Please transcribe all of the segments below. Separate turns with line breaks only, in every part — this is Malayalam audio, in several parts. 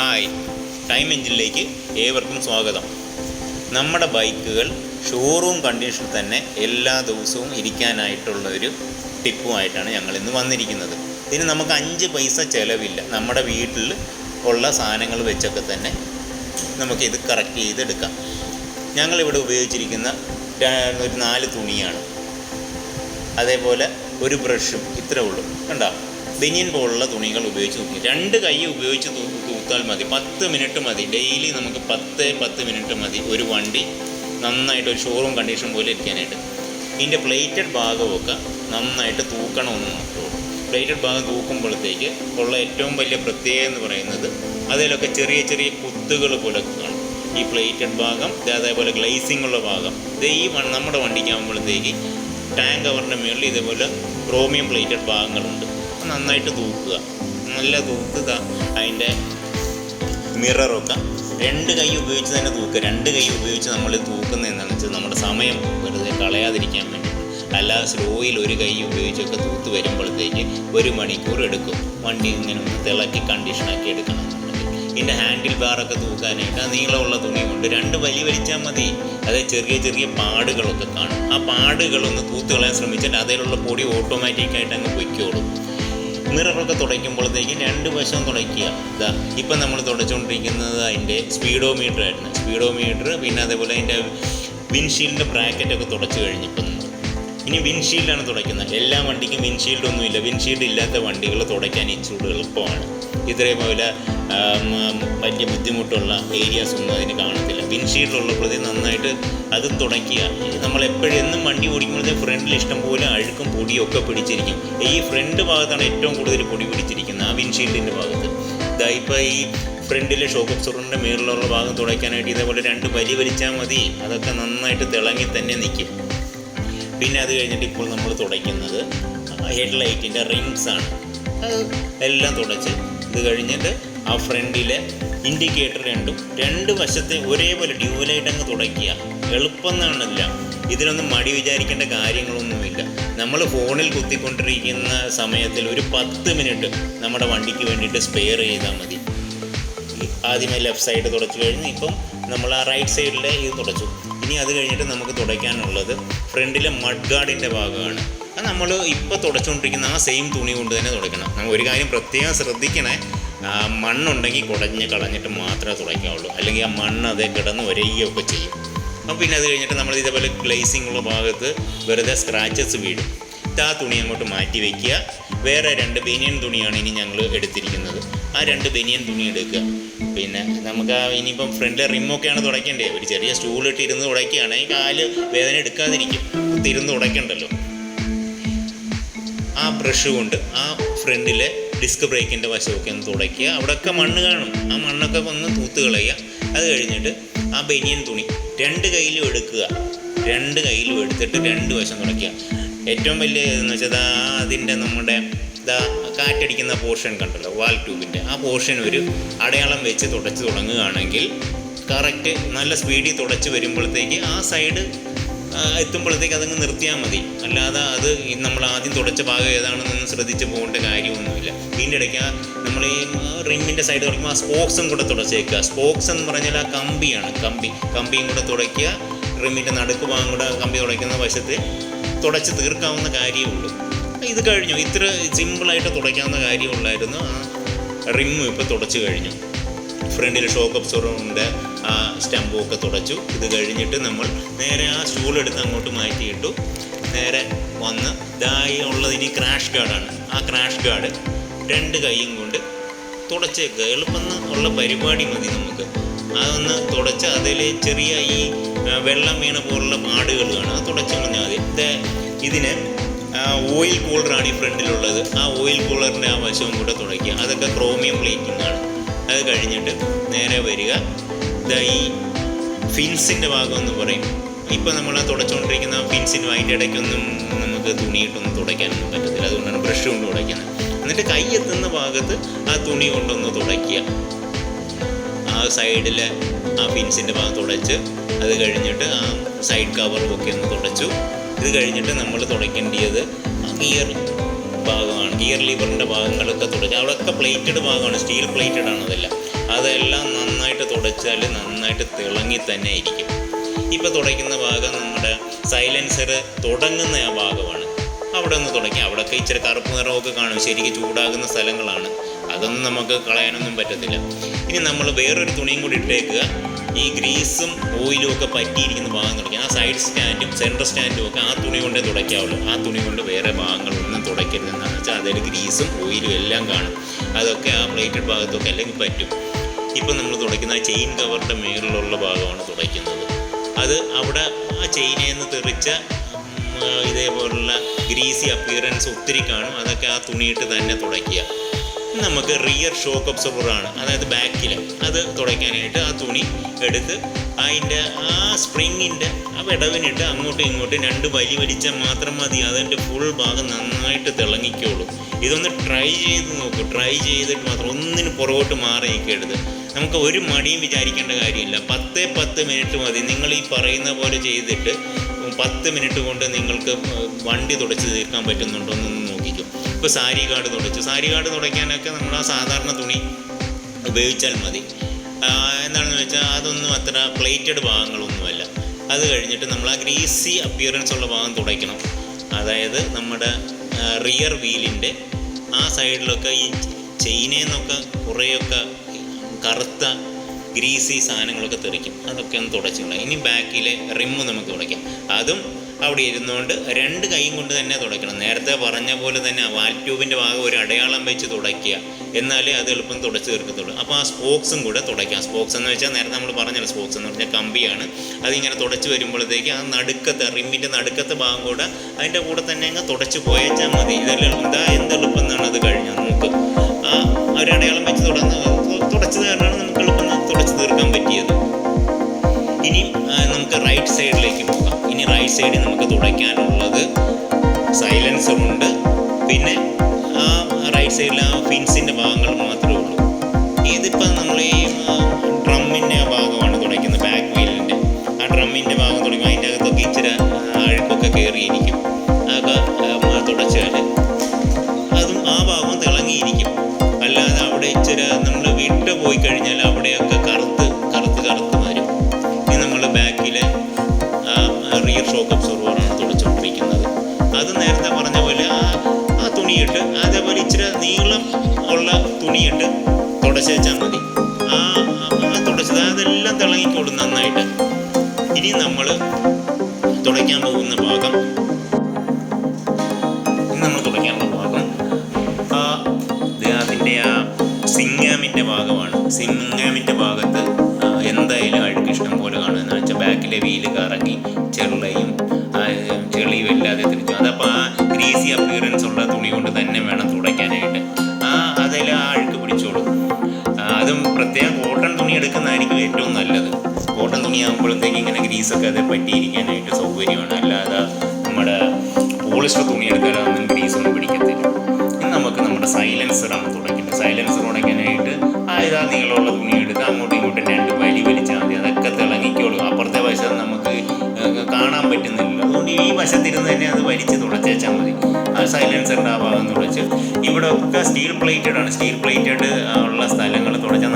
ഹായ്. ടൈം എഞ്ചിനിലേക്ക് ഏവർക്കും സ്വാഗതം. നമ്മുടെ ബൈക്കുകൾ ഷോറൂം കണ്ടീഷനിൽ തന്നെ എല്ലാ ദിവസവും ഇരിക്കാനായിട്ടുള്ള ഒരു ടിപ്പുമായിട്ടാണ് ഞങ്ങൾ ഇന്ന് വന്നിരിക്കുന്നത്. ഇതിന് നമുക്ക് അഞ്ച് പൈസ ചിലവില്ല. നമ്മുടെ വീട്ടിൽ ഉള്ള സാധനങ്ങൾ വെച്ചൊക്കെ തന്നെ നമുക്കിത് കറക്റ്റ് ചെയ്തെടുക്കാം. ഞങ്ങളിവിടെ ഉപയോഗിച്ചിരിക്കുന്ന ഒരു നാല് തുണിയാണ്. അതേപോലെ ഒരു ബ്രഷും ഇത്രേ ഉള്ളൂ. കണ്ടോ? ബനിയൻ പോലുള്ള തുണികൾ ഉപയോഗിച്ച് തൂക്കി. രണ്ട് കൈ ഉപയോഗിച്ച് തൂത്താൽ മതി. പത്ത് മിനിറ്റ് മതി. ഡെയിലി നമുക്ക് പത്ത് പത്ത് മിനിറ്റ് മതി. ഒരു വണ്ടി നന്നായിട്ട് ഒരു ഷോറൂം കണ്ടീഷൻ പോലെ ഇരിക്കാനായിട്ട്. ഇതിന്റെ പ്ലേറ്റഡ് ഭാഗമൊക്കെ നന്നായിട്ട് തൂക്കണമെന്ന് മാത്രമേ പ്ലേറ്റഡ് ഭാഗം തൂക്കുമ്പോഴത്തേക്ക് ഉള്ള ഏറ്റവും വലിയ പ്രത്യേകത എന്ന് പറയുന്നത് അതിലൊക്കെ ചെറിയ ചെറിയ കുത്തുകൾ പോലെ കാണും. ഈ പ്ലേറ്റഡ് ഭാഗം അതേപോലെ ഗ്ലേസിംഗ് ഉള്ള ഭാഗം. ഇത് ഈ നമ്മുടെ വണ്ടിക്കാകുമ്പോഴത്തേക്ക് ടാങ്ക് കവറിന്റെ മുകളിൽ ഇതേപോലെ ക്രോമിയം പ്ലേറ്റഡ് ഭാഗങ്ങളുണ്ട്. നന്നായിട്ട് തൂക്കുക. നല്ല തൂക്കുക. അതിന്റെ മിററൊക്കെ രണ്ട് കൈ ഉപയോഗിച്ച് തന്നെ തൂക്കുക. രണ്ട് കൈ ഉപയോഗിച്ച് നമ്മൾ തൂക്കുന്ന എന്താണെന്ന് വെച്ചാൽ നമ്മുടെ സമയം വെറുതെ കളയാതിരിക്കാൻ വേണ്ടി അല്ലാതെ സ്ലോയിൽ ഒരു കൈ ഉപയോഗിച്ചൊക്കെ തൂത്ത് വരുമ്പോഴത്തേക്ക് ഒരു മണിക്കൂർ എടുക്കും. വണ്ടി ഇങ്ങനെ ഒന്ന് തിളക്കി കണ്ടീഷനാക്കി എടുക്കണം ഇതിന്റെ ഹാൻഡിൽ ബാറൊക്കെ തൂക്കാനായിട്ട് ആ നീളമുള്ള തുണി കൊണ്ട് രണ്ട് വലി വലിച്ചാൽ മതി. അത് ചെറിയ ചെറിയ പാടുകളൊക്കെ കാണും. ആ പാടുകളൊന്ന് തൂത്ത് കളയാൻ ശ്രമിച്ചിട്ട് അതിലുള്ള പൊടി ഓട്ടോമാറ്റിക്കായിട്ട് അങ്ങ് പൊയ്ക്കോളും. മിററൊക്കെ തുടയ്ക്കുമ്പോഴത്തേക്കും രണ്ട് വശം തുടയ്ക്കുക. ഇതാ ഇപ്പം നമ്മൾ തുടച്ചുകൊണ്ടിരിക്കുന്നത് അതിന്റെ സ്പീഡോ മീറ്റർ ആയിരുന്നു. സ്പീഡോ മീറ്റർ പിന്നെ അതേപോലെ അതിന്റെ വിൻഷീൽഡിന്റെ ബ്രാക്കറ്റൊക്കെ തുടച്ചു കഴിഞ്ഞിപ്പം ഇനി വിൻഷീൽഡാണ് തുടയ്ക്കുന്നത്. എല്ലാ വണ്ടിക്കും വിൻഷീൽഡ് ഒന്നുമില്ല വിൻഷീൽഡ് ഇല്ലാത്ത വണ്ടികൾ തുടയ്ക്കാൻ ഇച്ചിരി എളുപ്പമാണ് ഇതേപോലെ ആം, വലിയ ബുദ്ധിമുട്ടുള്ള ഏരിയാസ് ഒന്നും അതിന് കാണത്തില്ല. വിൻഷീൽഡുള്ള പ്രതി നന്നായിട്ട് അത് തുടയ്ക്കുക. നമ്മൾ എപ്പോഴും എന്നും വണ്ടി ഓടിക്കുമ്പോഴത്തെ ഫ്രണ്ടിൽ ഇഷ്ടം പോലെ അഴുക്കും പൊടിയും ഒക്കെ പിടിച്ചിരിക്കും. ഈ ഫ്രണ്ട് ഭാഗത്താണ് ഏറ്റവും കൂടുതൽ പൊടി പിടിച്ചിരിക്കുന്നത് ആ വിൻഷീൽഡിന്റെ ഭാഗത്ത്. ഇതാ ഇപ്പോൾ ഈ ഫ്രണ്ടിലെ ഷോക്ക് ഒബ്സർവറിന്റെ മേളിലുള്ള ഭാഗം തുടയ്ക്കാനായിട്ട് ഇതേപോലെ രണ്ട് വലി വലിച്ചാൽ മതി. അതൊക്കെ നന്നായിട്ട് തിളങ്ങി തന്നെ നിൽക്കും. പിന്നെ അത് കഴിഞ്ഞിട്ട് ഇപ്പോൾ നമ്മൾ തുടയ്ക്കുന്നത് ഹെഡ് ലൈറ്റിന്റെ റിങ്സ് ആണ്. എല്ലാം തുടച്ച്. ഇത് കഴിഞ്ഞിട്ട് ആ ഫ്രണ്ടിലെ ഇൻഡിക്കേറ്റർ രണ്ടും രണ്ട് വശത്തെ ഒരേപോലെ ഡ്യൂവലായിട്ട് അങ്ങ് തുടയ്ക്കുക. എളുപ്പമെന്നാണല്ല ഇതിനൊന്നും മടി വിചാരിക്കേണ്ട കാര്യങ്ങളൊന്നുമില്ല. നമ്മൾ ഫോണിൽ കുത്തിക്കൊണ്ടിരിക്കുന്ന സമയത്തിൽ ഒരു പത്ത് മിനിറ്റ് നമ്മുടെ വണ്ടിക്ക് വേണ്ടിയിട്ട് സ്പെയർ ചെയ്താൽ മതി. ആദ്യമേ ലെഫ്റ്റ് സൈഡ് തുടച്ചു കഴിഞ്ഞ് ഇപ്പം നമ്മൾ ആ റൈറ്റ് സൈഡിലെ ഇത് തുടച്ചു. ഇനി അത് കഴിഞ്ഞിട്ട് നമുക്ക് തുടയ്ക്കാനുള്ളത് ഫ്രണ്ടിലെ മഡ് ഗാർഡിന്റെ ഭാഗമാണ്. അത് നമ്മൾ ഇപ്പോൾ തുടച്ചുകൊണ്ടിരിക്കുന്ന ആ സെയിം തുണി കൊണ്ട് തന്നെ തുടയ്ക്കണം. നമ്മൾ ഒരു കാര്യം പ്രത്യേകം ശ്രദ്ധിക്കണേ. ആ മണ്ണുണ്ടെങ്കിൽ കുടഞ്ഞ് കളഞ്ഞിട്ട് മാത്രമേ തുടയ്ക്കാവുള്ളൂ. അല്ലെങ്കിൽ ആ മണ്ണ് അതേ കിടന്ന് ഒരയുകയൊക്കെ ചെയ്യും. അപ്പം പിന്നെ അത് കഴിഞ്ഞിട്ട് നമ്മൾ ഇതേപോലെ ഗ്ലേസിംഗ് ഉള്ള ഭാഗത്ത് വെറുതെ സ്ക്രാച്ചസ് വീഴും ആ തുണി അങ്ങോട്ട് മാറ്റി വയ്ക്കുക വേറെ രണ്ട് ബനിയൻ തുണിയാണ് ഇനി ഞങ്ങൾ എടുത്തിരിക്കുന്നത്. ആ രണ്ട് ബനിയൻ തുണി എടുക്കുക. പിന്നെ നമുക്ക് ആ ഇനിയിപ്പം ഫ്രണ്ടിലെ റിമ്മൊക്കെയാണ് തുടയ്ക്കേണ്ടത് ഒരു ചെറിയ സ്റ്റൂളിട്ട് ഇരുന്ന് തുടയ്ക്കുകയാണെങ്കിൽ കാൽ വേദന എടുക്കാതിരിക്കും. തിരുന്ന് തുടയ്ക്കണ്ടല്ലോ. ആ ബ്രഷ് കൊണ്ട് ആ ഫ്രണ്ടിലെ ഡിസ്ക് ബ്രേക്കിന്റെ വശമൊക്കെ ഒന്ന് തുടയ്ക്കുക. അവിടെയൊക്കെ മണ്ണ് കാണും. ആ മണ്ണൊക്കെ ഒന്ന് തൂത്ത് കളയുക. അത് കഴിഞ്ഞിട്ട് ആ ബനിയൻ തുണി രണ്ട് കയ്യിലും എടുക്കുക. രണ്ട് കയ്യിലും എടുത്തിട്ട് രണ്ട് വശം തുടയ്ക്കുക. ഏറ്റവും വലിയ ഇതെന്ന് വെച്ചാൽ ദാ അതിന്റെ നമ്മുടെ ദാ കാറ്റടിക്കുന്ന പോർഷൻ കണ്ടല്ലോ വാൽ ട്യൂബിന്റെ ആ പോർഷൻ ഒരു അടയാളം വെച്ച് തുടച്ച് തുടങ്ങുകയാണെങ്കിൽ കറക്റ്റ് നല്ല സ്പീഡിൽ തുടച്ച് വരുമ്പോഴത്തേക്ക് ആ സൈഡ് എത്തുമ്പോഴത്തേക്ക് അതങ്ങ് നിർത്തിയാൽ മതി. അല്ലാതെ അത് നമ്മൾ ആദ്യം തുടച്ച ഭാഗം ഏതാണെന്നൊന്നും ശ്രദ്ധിച്ച് പോകേണ്ട കാര്യമൊന്നുമില്ല. ഇതിന്റെ ഇടയ്ക്ക് ആ നമ്മൾ ഈ റിമ്മിന്റെ സൈഡ് തുടയ്ക്കുമ്പോൾ ആ സ്പോക്സും കൂടെ തുടച്ചേക്കുക. സ്പോക്സ് എന്ന് പറഞ്ഞാൽ ആ കമ്പിയാണ് കമ്പി. കമ്പിയും കൂടെ തുടയ്ക്കുക. റിമ്മിന്റെ നടുക്ക് ഭാഗം കൂടെ കമ്പി തുടയ്ക്കുന്ന വശത്ത് തുടച്ച് തീർക്കാവുന്ന കാര്യമേ ഉള്ളൂ ഇത് കഴിഞ്ഞു. ഇത്ര സിമ്പിളായിട്ട് തുടയ്ക്കാവുന്ന കാര്യമുള്ളായിരുന്നു. ആ റിമ്മും ഇപ്പോൾ തുടച്ച് കഴിഞ്ഞു. ഫ്രണ്ടിൽ ഷോക്ക് അബ്സോർവറിന്റെ ആ സ്റ്റമ്പും ഒക്കെ തുടച്ചു. ഇത് കഴിഞ്ഞിട്ട് നമ്മൾ നേരെ ആ സ്റ്റൂൾ എടുത്ത് അങ്ങോട്ട് മാറ്റിയിട്ടു. നേരെ വന്ന് ഇതായി ഉള്ളത് ഇനി ക്രാഷ് ഗാർഡാണ് ആ ക്രാഷ് ഗാർഡ് രണ്ട് കൈയും കൊണ്ട് തുടച്ചേക്കുക. എളുപ്പം ഉള്ള പരിപാടി മതി നമുക്ക്. അതൊന്ന് തുടച്ച് അതിൽ ചെറിയ ഈ വെള്ളം വീണ പോലുള്ള പാടുകൾ കാണും. അത് തുടച്ച് കളഞ്ഞാൽ മതി. ഇത് ഇതിന് ഓയിൽ കൂളറാണ് ഈ ഫ്രണ്ടിലുള്ളത്. ആ ഓയിൽ കൂളറിന്റെ ആ വശവും കൂടെ തുടയ്ക്കുക. അതൊക്കെ ക്രോമിയം പ്ലേറ്റിംഗ് ആണ്. അത് കഴിഞ്ഞിട്ട് നേരെ വരിക. ഇതാ ഈ ഫിൻസിന്റെ ഭാഗം എന്ന് പറയും. ഇപ്പം നമ്മൾ ആ തുടച്ചുകൊണ്ടിരിക്കുന്ന ഫിൻസിനും അതിന്റെ ഇടയ്ക്കൊന്നും നമുക്ക് തുണിയിട്ടൊന്നും തുടയ്ക്കാനൊന്നും പറ്റത്തില്ല. അതുകൊണ്ടാണ് ബ്രഷ് കൊണ്ട് തുടയ്ക്കുന്നത്. എന്നിട്ട് കൈ എത്തുന്ന ഭാഗത്ത് ആ തുണി കൊണ്ടൊന്ന് തുടയ്ക്കുക. ആ സൈഡിലെ ആ ഫിൻസിന്റെ ഭാഗം തുടച്ച് അത് കഴിഞ്ഞിട്ട് ആ സൈഡ് കവറും ഒക്കെ ഒന്ന് തുടച്ചു. ഇത് കഴിഞ്ഞിട്ട് നമ്മൾ തുടയ്ക്കേണ്ടത് ആ ഗിയർ ഗിയർ ലിവറിന്റെ ഭാഗങ്ങളൊക്കെ തുടച്ച് അവിടെയൊക്കെ പ്ലേറ്റഡ് ഭാഗമാണ് സ്റ്റീൽ പ്ലേറ്റഡ് ആണ് അതെല്ലാം. അതെല്ലാം നന്നായിട്ട് തുടച്ചാൽ നന്നായിട്ട് തിളങ്ങി തന്നെ ഇരിക്കും. ഇപ്പോൾ തുടയ്ക്കുന്ന ഭാഗം നമ്മുടെ സൈലൻസർ തുടങ്ങുന്ന ആ ഭാഗമാണ്. അവിടെ ഒന്ന് തുടങ്ങി അവിടെയൊക്കെ ഇച്ചിരി കറുപ്പ് നിറമൊക്കെ കാണും. ശരിക്കും ചൂടാകുന്ന സ്ഥലങ്ങളാണ്. അതൊന്നും നമുക്ക് കളയാനൊന്നും പറ്റത്തില്ല. ഇനി നമ്മൾ വേറൊരു തുണിയും കൂടി ഇട്ടേക്കുക. ഈ ഗ്രീസും ഓയിലും ഒക്കെ പറ്റിയിരിക്കുന്ന ഭാഗം തുടയ്ക്കുക ആ സൈഡ് സ്റ്റാൻഡും സെൻട്രൽ സ്റ്റാൻഡും ഒക്കെ ആ തുണി കൊണ്ടേ തുടയ്ക്കാവുള്ളൂ. ആ തുണി കൊണ്ട് വേറെ ഭാഗങ്ങളൊന്നും തുടയ്ക്കരുത് എന്താണെന്ന് വെച്ചാൽ അതിൽ ഗ്രീസും ഓയിലും എല്ലാം കാണും. അതൊക്കെ ആ പ്ലേറ്റഡ് ഭാഗത്തൊക്കെ അല്ലെങ്കിൽ പറ്റും. ഇപ്പം നമ്മൾ തുടയ്ക്കുന്ന ആ ചെയിൻ കവറിന്റെ മേളിലുള്ള ഭാഗമാണ് തുടയ്ക്കുന്നത്. അത് അവിടെ ആ ചെയിനിൽ നിന്ന് തെറിച്ച ഇതേപോലുള്ള ഗ്രീസി അപ്പിയറൻസ് ഒത്തിരി കാണും. അതൊക്കെ ആ തുണിയിട്ട് തന്നെ തുടയ്ക്കുക. നമുക്ക് റിയർ ഷോക്ക് അബ്സോർബർ ആണ്. അതായത് ബാക്കിൽ അത് തുടയ്ക്കാനായിട്ട് ആ തുണി എടുത്ത് അതിന്റെ ആ സ്പ്രിങ്ങിന്റെ ആ വിടവിനിട്ട് അങ്ങോട്ടും ഇങ്ങോട്ടും രണ്ട് വലി വലിച്ചാൽ മാത്രം മതി. അതിന്റെ ഫുൾ ഭാഗം നന്നായിട്ട് തിളങ്ങിക്കോളൂ. ഇതൊന്ന് ട്രൈ ചെയ്ത് നോക്കൂ. ട്രൈ ചെയ്തിട്ട് മാത്രം ഒന്നിന് പുറകോട്ട് മാറി നിൽക്കരുത് നമുക്ക് ഒരു മടിയും വിചാരിക്കേണ്ട കാര്യമില്ല. പത്തേ പത്ത് മിനിറ്റ് മതി. നിങ്ങൾ ഈ പറയുന്ന പോലെ ചെയ്തിട്ട് പത്ത് മിനിറ്റ് കൊണ്ട് നിങ്ങൾക്ക് വണ്ടി തുടച്ച് തീർക്കാൻ പറ്റുന്നുണ്ടോ എന്നൊന്ന് നോക്കിക്കും. ഇപ്പോൾ സാരി കാർഡ് തുടച്ചു. സാരി കാർഡ് തുടയ്ക്കാനൊക്കെ നമ്മൾ ആ സാധാരണ തുണി ഉപയോഗിച്ചാൽ മതി. എന്താണെന്ന് വെച്ചാൽ അതൊന്നും അത്ര പ്ലേറ്റഡ് ഭാഗങ്ങളൊന്നുമല്ല. അത് കഴിഞ്ഞിട്ട് നമ്മൾ ആ ഗ്രീസി അപ്പിയറൻസ് ഉള്ള ഭാഗം തുടയ്ക്കണം. അതായത് നമ്മുടെ റിയർ വീലിന്റെ ആ സൈഡിലൊക്കെ ഈ ചെയിനേന്നൊക്കെ കുറേയൊക്കെ കറുത്ത ഗ്രീസി സാധനങ്ങളൊക്കെ തെറിക്കും. അതൊക്കെ ഒന്ന് തുടച്ചു കളയാം. ഇനി ബാക്കിലെ റിമ്മ് നമുക്ക് തുടയ്ക്കാം. അതും അവിടെ ഇരുന്നുകൊണ്ട് രണ്ട് കൈയും കൊണ്ട് തന്നെ തുടയ്ക്കണം. നേരത്തെ പറഞ്ഞ പോലെ തന്നെ വാൽ ട്യൂബിന്റെ ഭാഗം ഒരു അടയാളം വെച്ച് തുടയ്ക്കുക. എന്നാലേ അത് എളുപ്പം തുടച്ച് തീർക്കത്തുള്ളൂ. അപ്പോൾ ആ സ്പോക്സും കൂടെ തുടയ്ക്കാം. സ്പോക്സ് എന്ന് വെച്ചാൽ നേരത്തെ നമ്മൾ പറഞ്ഞല്ലോ സ്പോക്സ് എന്ന് പറഞ്ഞാൽ കമ്പിയാണ്. അതിങ്ങനെ തുടച്ച് വരുമ്പോഴത്തേക്ക് ആ നടുക്കത്തെ റിമ്മിന്റെ നടുക്കത്തെ ഭാഗം കൂടെ അതിന്റെ കൂടെ തന്നെ അങ്ങ് തുടച്ച് പോയച്ചാൽ മതി. ഇതെല്ലാം എന്താ എന്ത് എളുപ്പം എന്നാണ് അത് കഴിഞ്ഞത്. നമുക്ക് ആ ഒരു അടയാളം വെച്ച് തുടങ്ങുന്നത് തുടച്ചത് കാരണമാണ് തുടച്ച് പറ്റിയത്. ഇനിയും നമുക്ക് റൈറ്റ് സൈഡിലേക്ക് പോകാം. ഇനി റൈറ്റ് സൈഡിൽ നമുക്ക് തുടയ്ക്കാനുള്ളത് സൈലൻസർ ഉണ്ട്. പിന്നെ ആ റൈറ്റ് സൈഡിൽ ആ ഫിൻസിന്റെ ഭാഗങ്ങൾ നീളം ഉള്ള തുണിയിട്ട് തുടച്ച് വെച്ചാൽ മതി. ആ ആ തുടച്ചത് അതെല്ലാം തിളങ്ങിക്കോളും നന്നായിട്ട്. ഇനി നമ്മൾ തുടയ്ക്കാൻ പോകുന്ന ഭാഗം. ഇനി നമ്മൾ തുടയ്ക്കാനുള്ള ഭാഗം. ആ അതിന്റെ ആ സിംഗാമിന്റെ ഭാഗമാണ്. സിംഗാമിന്റെ ഭാഗത്ത് എന്തായാലും അഴുക്ക് ഇഷ്ടം പോലെ കാണും. വെച്ചാൽ ബാക്കിലെ വീൽ കറങ്ങി ചെള്ളയും കോട്ടൺ തുണി ആകുമ്പോഴത്തേക്ക് ഇങ്ങനെ ഗ്രീസൊക്കെ അത് പറ്റിയിരിക്കാനായിട്ട് സൗകര്യമാണ്. അല്ലാതെ നമ്മുടെ പോളിസ്റ്റർ തുണി എടുക്കാനൊന്നും ഗ്രീസൊന്നും പിടിക്കത്തില്ല. ഇനി നമുക്ക് നമ്മുടെ സൈലൻസറാണ് തുടയ്ക്കുന്നത് സൈലൻസർ തുടയ്ക്കാനായിട്ട് ആ ഇതാ നീളമുള്ള തുണി എടുത്ത് അങ്ങോട്ടും ഇങ്ങോട്ടും രണ്ട് വലി വലിച്ചാൽ മതി. അതൊക്കെ തിളങ്ങിക്കോളും. അപ്പുറത്തെ വശം നമുക്ക് കാണാൻ പറ്റുന്നില്ല. അതുകൊണ്ട് ഈ വശത്തിരുന്ന് തന്നെ അത് വലിച്ച് തുടച്ചേച്ചാൽ മതി. ആ സൈലൻസറിന്റെ ആ ഭാഗം തുടച്ച്. ഇവിടെ ഒക്കെ സ്റ്റീൽ പ്ലേറ്റഡ് ആണ് സ്റ്റീൽ പ്ലേറ്റഡ് ഉള്ള സ്ഥലങ്ങൾ തുടച്ചാൽ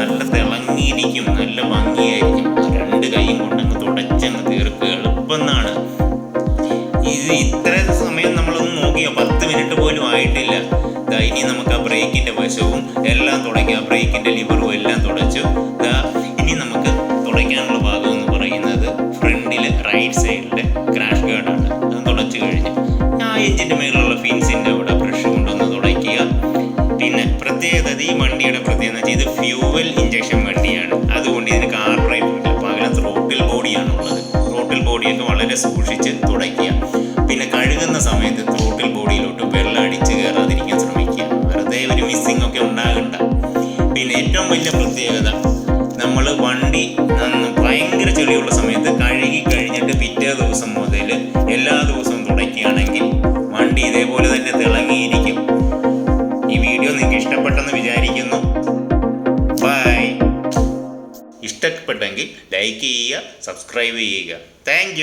പോലും ദാ ഇനി നമുക്ക് ആ ബ്രേക്കിന്റെ വശവും എല്ലാം തുടയ്ക്കുക ബ്രേക്കിന്റെ ലിവറും എല്ലാം തുടച്ചു. ദാ ഇനി നമുക്ക് തുടയ്ക്കാനുള്ള ഭാഗം എന്ന് പറയുന്നത് ഫ്രണ്ടിലെ റൈറ്റ് സൈഡിലെ ക്രാഷ് ഗാർഡാണ്. അത് തുടച്ചു കഴിഞ്ഞു. ആ എഞ്ചിന്റെ മേലുള്ള ഫിൻസിന്റെ അവിടെ ബ്രഷ് കൊണ്ടൊന്ന് തുടയ്ക്കുക. പിന്നെ പ്രത്യേകത ഈ വണ്ടിയുടെ പ്രത്യേകത ഇത് ഫ്യൂവൽ ഇഞ്ചക്ഷൻ ലൈക്ക് ചെയ്യുക സബ്സ്ക്രൈബ് ചെയ്യുക. താങ്ക്